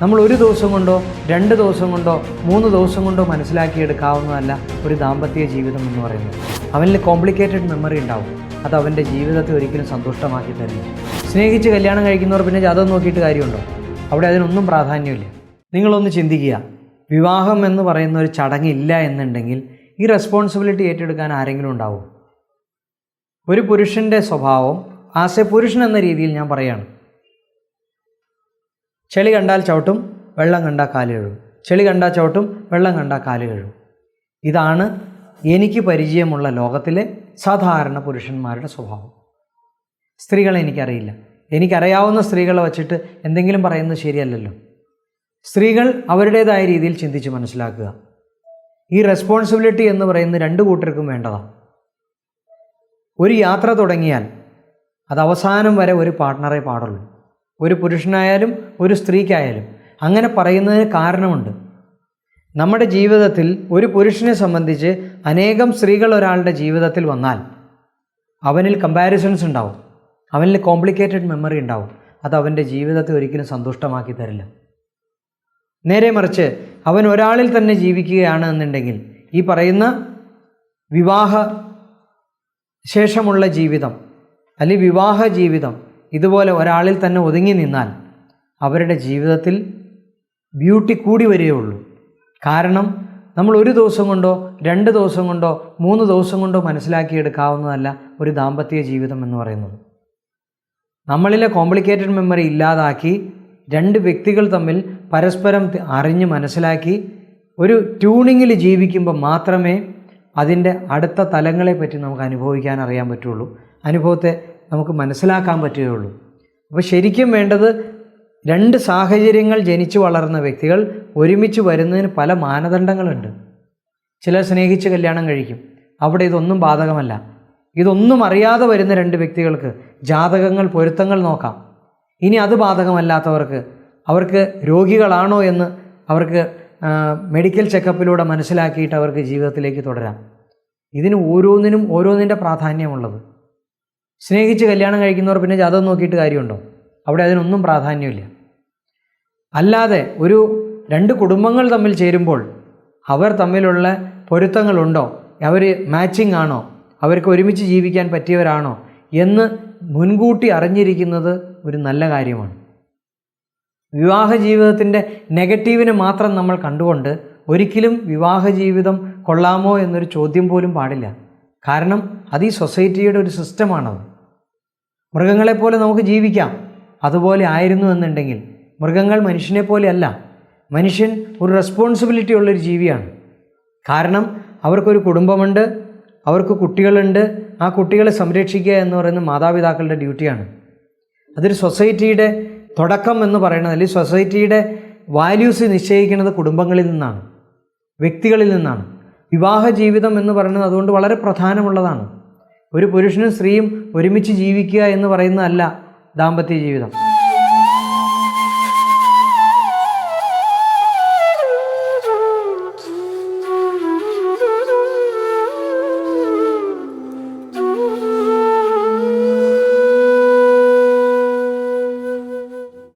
നമ്മൾ ഒരു ദിവസം കൊണ്ടോ രണ്ട് ദിവസം കൊണ്ടോ മൂന്ന് ദിവസം കൊണ്ടോ മനസ്സിലാക്കിയെടുക്കാവുന്നതല്ല ഒരു ദാമ്പത്യ ജീവിതം എന്ന് പറയുന്നത്. അവനിൽ കോംപ്ലിക്കേറ്റഡ് മെമ്മറി ഉണ്ടാവും. അത് അവന്റെ ജീവിതത്തെ ഒരിക്കലും സന്തുഷ്ടമാക്കി തരുന്നു സ്നേഹിച്ച് കല്യാണം കഴിക്കുന്നവർ പിന്നെ ജാതകം നോക്കിയിട്ട് കാര്യമുണ്ടോ? അവിടെ അതിനൊന്നും പ്രാധാന്യമില്ല. നിങ്ങളൊന്ന് ചിന്തിക്കുക. വിവാഹം എന്ന് പറയുന്ന ഒരു ചടങ്ങില്ല എന്നുണ്ടെങ്കിൽ ഈ റെസ്പോൺസിബിലിറ്റി ഏറ്റെടുക്കാൻ ആരെങ്കിലും ഉണ്ടാവും? ഒരു പുരുഷന്റെ സ്വഭാവം ആസ് എ പുരുഷൻ എന്ന രീതിയിൽ ഞാൻ പറയാണ്. ചെളി കണ്ടാൽ ചവിട്ടും വെള്ളം കണ്ടാൽ കാൽ കഴുകും. ചെളി കണ്ടാൽ ചവിട്ടും വെള്ളം കണ്ടാൽ കാൽ കഴുകും. ഇതാണ് എനിക്ക് പരിചയമുള്ള ലോകത്തിലെ സാധാരണ പുരുഷന്മാരുടെ സ്വഭാവം. സ്ത്രീകളെ എനിക്കറിയില്ല. എനിക്കറിയാവുന്ന സ്ത്രീകളെ വച്ചിട്ട് എന്തെങ്കിലും പറയുന്നത് ശരിയല്ലല്ലോ. സ്ത്രീകൾ അവരുടേതായ രീതിയിൽ ചിന്തിച്ച് മനസ്സിലാക്കുക. ഈ റെസ്പോൺസിബിലിറ്റി എന്ന് പറയുന്ന രണ്ട് കൂട്ടർക്കും വേണ്ടതാണ് ഒരു യാത്ര തുടങ്ങിയാൽ അത് അവസാനം വരെ ഒരു പാർട്ട്ണറെ പാടുള്ളൂ. ഒരു പുരുഷനായാലും ഒരു സ്ത്രീക്കായാലും. അങ്ങനെ പറയുന്നതിന് കാരണമുണ്ട്. നമ്മുടെ ജീവിതത്തിൽ ഒരു പുരുഷനെ സംബന്ധിച്ച് അനേകം സ്ത്രീകൾ ഒരാളുടെ ജീവിതത്തിൽ വന്നാൽ അവനിൽ കമ്പാരിസൺസ് ഉണ്ടാവും. അവനിൽ കോംപ്ലിക്കേറ്റഡ് മെമ്മറി ഉണ്ടാവും. അത് അവന്റെ ജീവിതത്തെ ഒരിക്കലും സന്തുഷ്ടമാക്കി തരില്ല. നേരെ മറിച്ച് അവൻ ഒരാളിൽ തന്നെ ജീവിക്കുകയാണ് എന്നുണ്ടെങ്കിൽ ഈ പറയുന്ന വിവാഹ ശേഷമുള്ള ജീവിതം അല്ലെങ്കിൽ വിവാഹ ജീവിതം ഇതുപോലെ ഒരാളിൽ തന്നെ ഒതുങ്ങി നിന്നാൽ അവരുടെ ജീവിതത്തിൽ ബ്യൂട്ടി കൂടി വരികയുള്ളൂ. കാരണം നമ്മൾ ഒരു ദിവസം കൊണ്ടോ രണ്ട് ദിവസം കൊണ്ടോ മൂന്ന് ദിവസം കൊണ്ടോ മനസ്സിലാക്കിയെടുക്കാവുന്നതല്ല ഒരു ദാമ്പത്യ ജീവിതം എന്ന് പറയുന്നത്. നമ്മളിലെ കോംപ്ലിക്കേറ്റഡ് മെമ്മറി ഇല്ലാതാക്കി രണ്ട് വ്യക്തികൾ തമ്മിൽ പരസ്പരം അറിഞ്ഞ് മനസ്സിലാക്കി ഒരു ട്യൂണിങ്ങിൽ ജീവിക്കുമ്പോൾ മാത്രമേ അതിന്റെ അടുത്ത തലങ്ങളെപ്പറ്റി നമുക്ക് അനുഭവിക്കാൻ അറിയാൻ പറ്റുള്ളൂ. അനുഭവത്തെ നമുക്ക് മനസ്സിലാക്കാൻ പറ്റുകയുള്ളൂ. അപ്പോൾ ശരിക്കും വേണ്ടത് രണ്ട് സാഹചര്യങ്ങൾ ജനിച്ചു വളർന്ന വ്യക്തികൾ ഒരുമിച്ച് വരുന്നതിന് പല മാനദണ്ഡങ്ങളുണ്ട്. ചിലർ സ്നേഹിച്ച് കല്യാണം കഴിക്കും. അവിടെ ഇതൊന്നും ബാധകമല്ല. ഇതൊന്നും അറിയാതെ വരുന്ന രണ്ട് വ്യക്തികൾക്ക് ജാതകങ്ങൾ പൊരുത്തങ്ങൾ നോക്കാം. ഇനി അത് ബാധകമല്ലാത്തവർക്ക് അവർക്ക് രോഗികളാണോ എന്ന് അവർക്ക് മെഡിക്കൽ ചെക്കപ്പിലൂടെ മനസ്സിലാക്കിയിട്ട് അവർക്ക് ജീവിതത്തിലേക്ക് തുടരാം. ഇതിന് ഓരോന്നിനും ഓരോന്നിന്റെ പ്രാധാന്യമുള്ളത്. സ്നേഹിച്ച് കല്യാണം കഴിക്കുന്നവർ പിന്നെ ജാതകം നോക്കിയിട്ട് കാര്യമുണ്ടോ? അവിടെ അതിനൊന്നും പ്രാധാന്യമില്ല. അല്ലാതെ ഒരു രണ്ട് കുടുംബങ്ങൾ തമ്മിൽ ചേരുമ്പോൾ അവർ തമ്മിലുള്ള പൊരുത്തങ്ങളുണ്ടോ? അവർ മാച്ചിങ് ആണോ? അവർക്ക് ഒരുമിച്ച് ജീവിക്കാൻ പറ്റിയവരാണോ? എന്ന് മുൻകൂട്ടി അറിഞ്ഞിരിക്കുന്നത് ഒരു നല്ല കാര്യമാണ്. വിവാഹ ജീവിതത്തിന്റെ നെഗറ്റീവിനെ മാത്രം നമ്മൾ കണ്ടുകൊണ്ട് ഒരിക്കലും വിവാഹ ജീവിതം കൊള്ളാമോ എന്നൊരു ചോദ്യം പോലും പാടില്ല. കാരണം അത് ഈ സൊസൈറ്റിയുടെ ഒരു സിസ്റ്റമാണത്. മൃഗങ്ങളെപ്പോലെ നമുക്ക് ജീവിക്കാം. അതുപോലെ ആയിരുന്നു എന്നുണ്ടെങ്കിൽ മൃഗങ്ങൾ മനുഷ്യനെ പോലെയല്ല മനുഷ്യൻ ഒരു റെസ്പോൺസിബിലിറ്റി ഉള്ളൊരു ജീവിയാണ്. കാരണം അവർക്കൊരു കുടുംബമുണ്ട് അവർക്ക് കുട്ടികളുണ്ട്. ആ കുട്ടികളെ സംരക്ഷിക്കുക എന്ന് പറയുന്നത് മാതാപിതാക്കളുടെ ഡ്യൂട്ടിയാണ് അതൊരു സൊസൈറ്റിയുടെ തുടക്കം എന്ന് പറയുന്നത് അല്ലെങ്കിൽ സൊസൈറ്റിയുടെ വാല്യൂസ് നിശ്ചയിക്കുന്നത് കുടുംബങ്ങളിൽ നിന്നാണ് വ്യക്തികളിൽ നിന്നാണ്. വിവാഹ ജീവിതം എന്ന് പറയുന്നത് അതുകൊണ്ട് വളരെ പ്രധാനമുള്ളതാണ്. ഒരു പുരുഷനും സ്ത്രീയും ഒരുമിച്ച് ജീവിക്കുക എന്ന് പറയുന്നതല്ല ദാമ്പത്യ ജീവിതം.